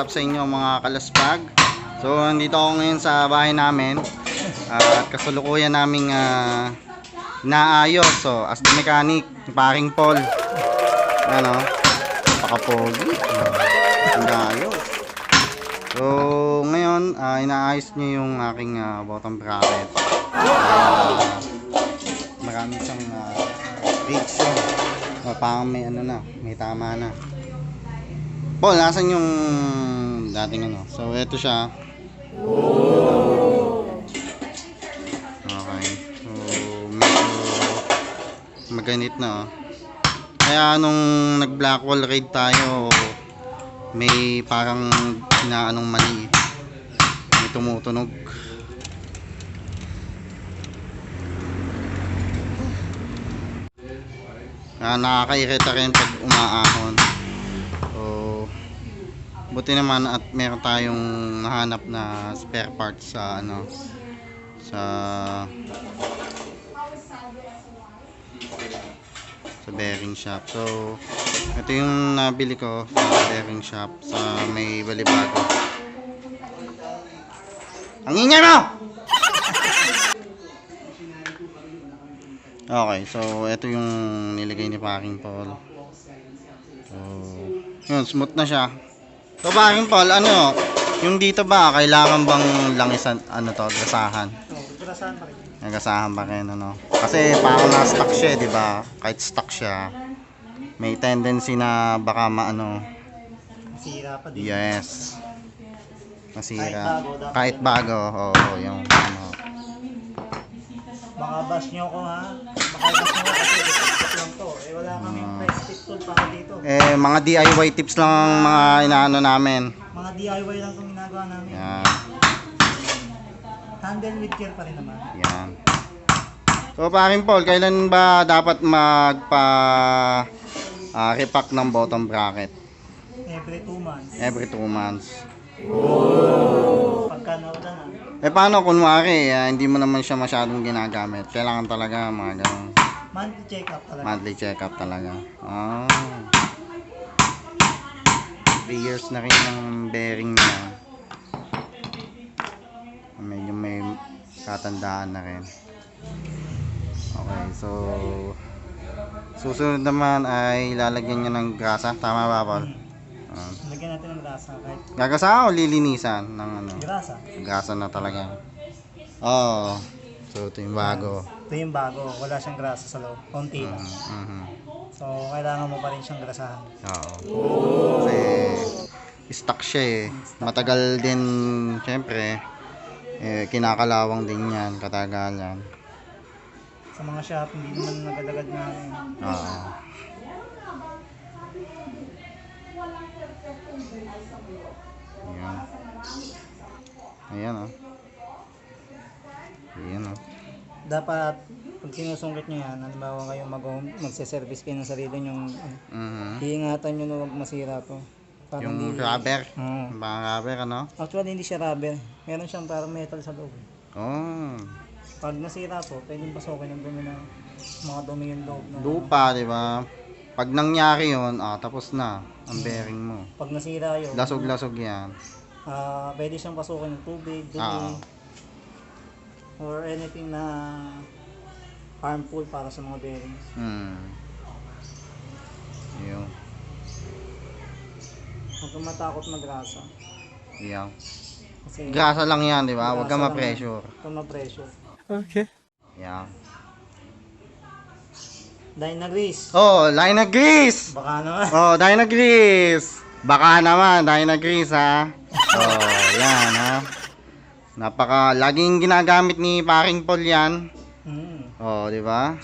Up sa inyo mga kalaspag? So, nandito ako ngayon sa bahay namin. Ah, at kasalukuyan naming ah, naayos. So, as the mechanic, paring Paul. Ano? Pakapogi. Ang ayos. So, ngayon, ah, inaayos niyo yung aking ah, bottom bracket. Ah, marami siyang uh, friction. Oh, parang may ano na, may tama na. Paul, nasan yung dating ano? So, eto siya. Okay. So, medyo maganit na. oh. Kaya nung nag-black wall raid tayo, may parang inaanong mali. May tumutunog. Ah, nakakairita rin pag umaahon. Buti naman at meron tayong nahanap na spare parts sa ano sa sa bearing shop. So, ito yung nabili ko sa bearing shop sa may balibago. Ang ingay mo! Okay, so ito yung nilagay ni Paring Paul. So, yun, smooth na siya. So, Paring Paul, ano, yung dito ba, kailangan bang langisan, ano to, gasahan? Oh, pagkarasahan pa rin. Nagasahan pa rin, ano. Kasi parang na-stuck siya, di ba? Kahit stuck siya, may tendency na baka maano, Masira pa din. yes, masira. Kahit bago, Kahit bago, oo, yung ano. Baka bash nyo ko ha. Eh wala kaming stick tool para dito. Eh, mga DIY tips lang ang mga inaano namin. Mga DIY lang itong ginagawa namin. Yan. Handle with care pa rin naman. Yan. So, paring Paul, kailan ba dapat magpa ah, repack ng bottom bracket? Every 2 months. Every 2 months. Na. Eh, paano kunwari, ah, hindi mo naman siya masyadong ginagamit? Kailangan talaga mga ganun. Monthly check-up talaga. Monthly check-up talaga. Ah. 3 years na rin ng bearing niya. Medyo may katandaan na rin. Okay, so susunod naman ay lalagyan niya ng grasa. Tama ba, Paul? Ah. Lagyan natin ng grasa. Kahit gagasa o lilinisan ng ano? grasa. Grasa na talaga. Oo. So, ito yung bago. Ito yung bago. Wala siyang grasa sa loob. Konti lang. Mhm, mhm. So, kailangan mo pa rin siyang grasahan. Oo. Kasi stuck siya eh. Matagal din, syempre, eh, kinakalawang din yan, katagalan. Sa mga shop, hindi naman nagadagad na yun. Ayan. Ayan oh. Ayan oh. dapat pag sinusungkit nyo yan, halimbawa kayo mag magse-service kayo ng sarili nyong ano, Mhm. iingatan nyo na huwag masira to. Yung hindi, rubber. Oo. Rubber ano? Actually, hindi siya rubber. Meron siyang parang metal sa loob. Oh. Pag nasira po, pwedeng pasukin ng dumi na mga dumi yung loob. Na, Lupa, di ba? Pag nangyari yon, ah, tapos na ang bearing mo. Pag nasira yun, Lasog-lasog yan. ah, pwede siyang pasukin ng tubig, dumi, Oo. or anything na harmful para sa mga bearings. Hmm. Yun. Huwag kang matakot magrasa. Yan. Kasi Grasa lang yan, di ba? Huwag ka grasa lang ma-pressure. Huwag kang ma-pressure. Yan. Dahil na grease. Oh, Lina Grease! Baka naman. Oh, Dyna Grease! Baka naman, Dyna Grease ha. Oh, yan ha. Napaka, laging ginagamit ni paring Paul yan. Mm. Oh, di ba?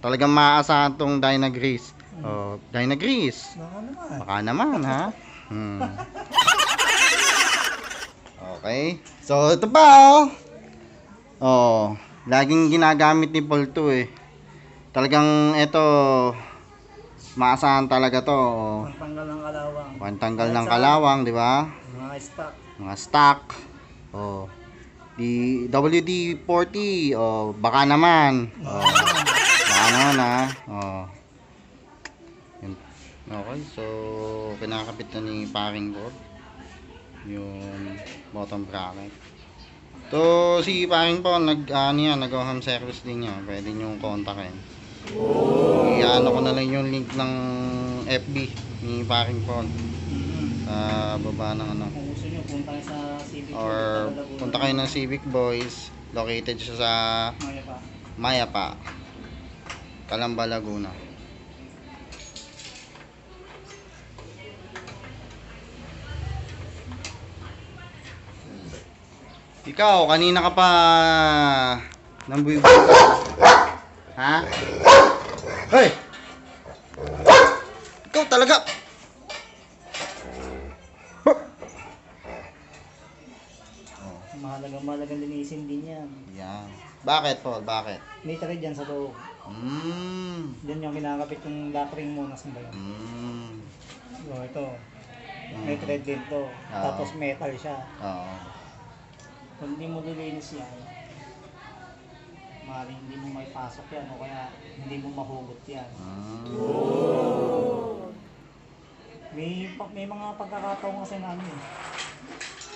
Talagang maaasahan tong Dyna Grease. Oh, Dyna Grease. Baka naman. Baka naman, ha? Hmm. Okay. So, ito pa, oh. Oh, laging ginagamit ni Paul to, eh. Talagang ito, maasahan talaga to. Pantanggal ng kalawang. Pantanggal ng kalawang, di ba? Mga stock. Mga stock. Oh. Di WD-40, oh, baka naman. Oh. Baka naman, ha? Oh. Yun. Okay, so kinakapit na ni paring board yung bottom bracket. To si paring po nag ano yan, nag home service din niya. Pwede niyo kontakin. I-ano ko na lang yung link ng FB ni paring po sa baba ng ano. Kung gusto nyo, punta kayo sa Civic Or punta kayo ng Civic Boys. Located siya sa Maya pa. Mayapa, Calamba, Laguna. Ikaw, kanina ka pa nang buibuy Ha? Hoy! Ikaw talaga! Mahalagang mahalagang linisin din yan. Yan. Bakit, Paul? Bakit? May tari dyan sa loob. Mmm. Diyan yung kinakapit yung lock ring mo. Nasaan ba yun? Mmm. So, ito. May thread din to. Oo. Tapos metal siya. Oo. Kung hindi mo lilinis yan, maaaring hindi mo may pasok yan o kaya hindi mo mahugot yan. Ah. May, pa- may mga pagkakataon kasi na ano eh,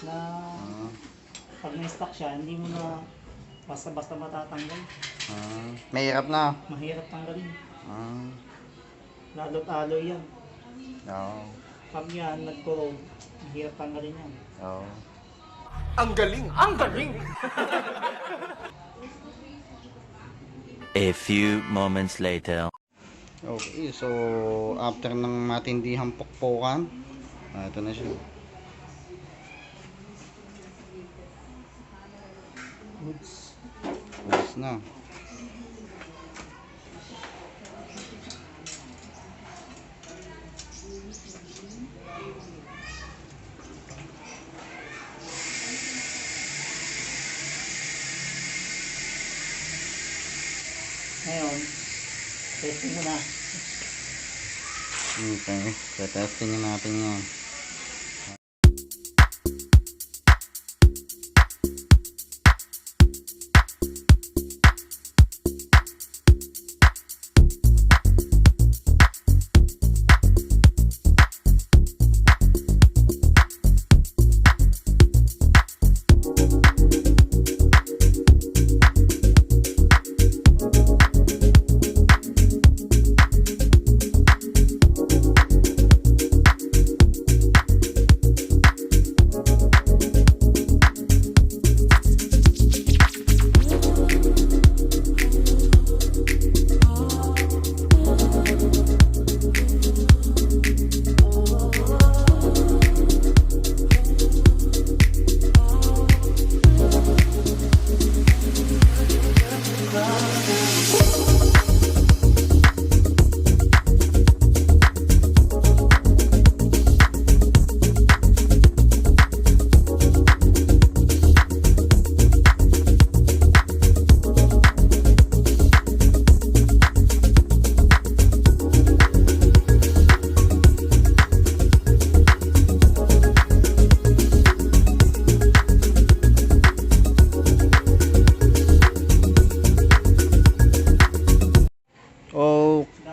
na Ah. pag na-stock siya, hindi mo na basta-basta matatanggal. Ah. Mahirap na. Mahirap tanggalin. Ah. Lalo't aloy yan. Oo. Pag yan, nagkurog, mahirap tanggalin yan. Oo. Ang galing! Ang galing! A few moments later. Okay, so after ng matindihang pukpukan, ah, ito na siya. Goods. Ayos na. Ngayon, testing mo na. Okay, so testing natin yan.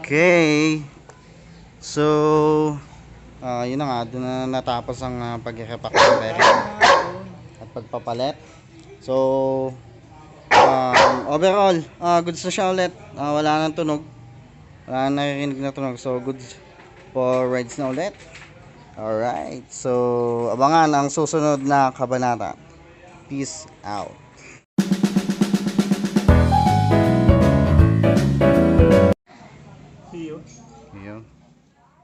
Okay. So, ah yun na nga, doon na natapos ang uh, pag-repack ng bearing at pagpapalit. So, um, overall, ah goods na siya ulit. Ah, wala nang tunog. Wala nang naririnig na tunog. So, goods for rides na ulit. Alright. So, abangan ang susunod na kabanata. Peace out.